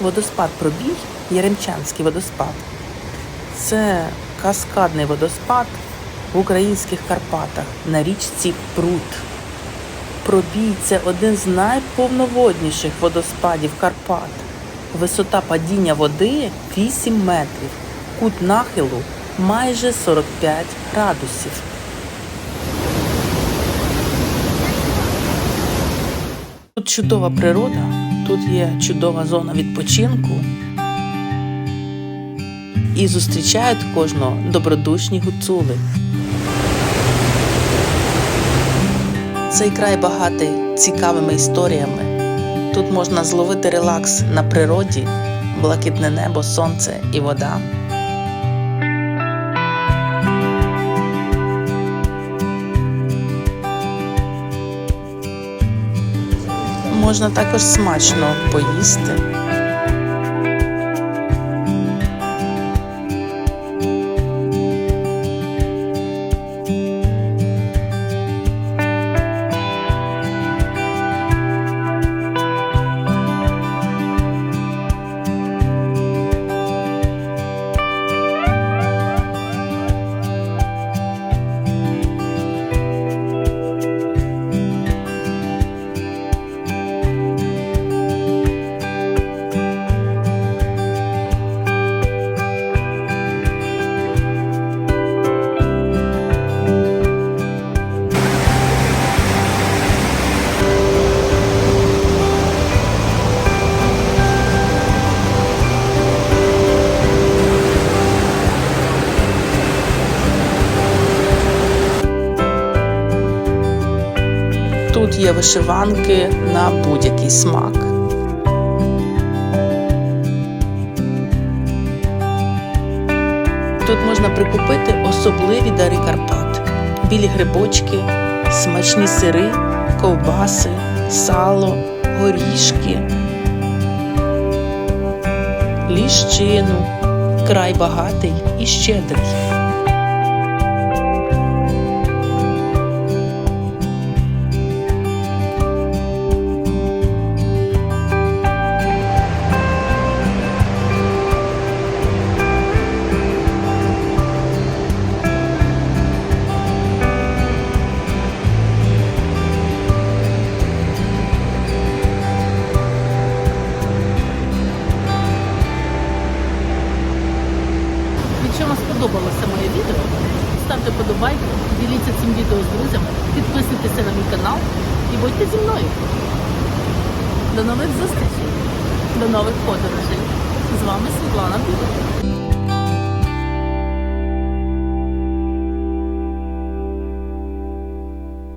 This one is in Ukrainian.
Водоспад Пробій, Яремчанський водоспад. Це каскадний водоспад в українських Карпатах на річці Прут. Пробій це один з найповноводніших водоспадів Карпат. Висота падіння води 8 метрів, кут нахилу майже 45 градусів. Тут чудова природа, тут є чудова зона відпочинку. І зустрічають кожного добродушні гуцули. Цей край багатий цікавими історіями. Тут можна зловити релакс на природі, блакитне небо, сонце і вода. Можна також смачно поїсти. Є вишиванки на будь-який смак. Тут можна прикупити особливі дари Карпат: білі грибочки, смачні сири, ковбаси, сало, горішки, ліщину, край багатий і щедрий. Відео, ставте подобайку, діліться цим відео з друзями, підписуйтеся на мій канал і будьте зі мною. До нових зустрічей, до нових подорожей. З вами Світлана Білик.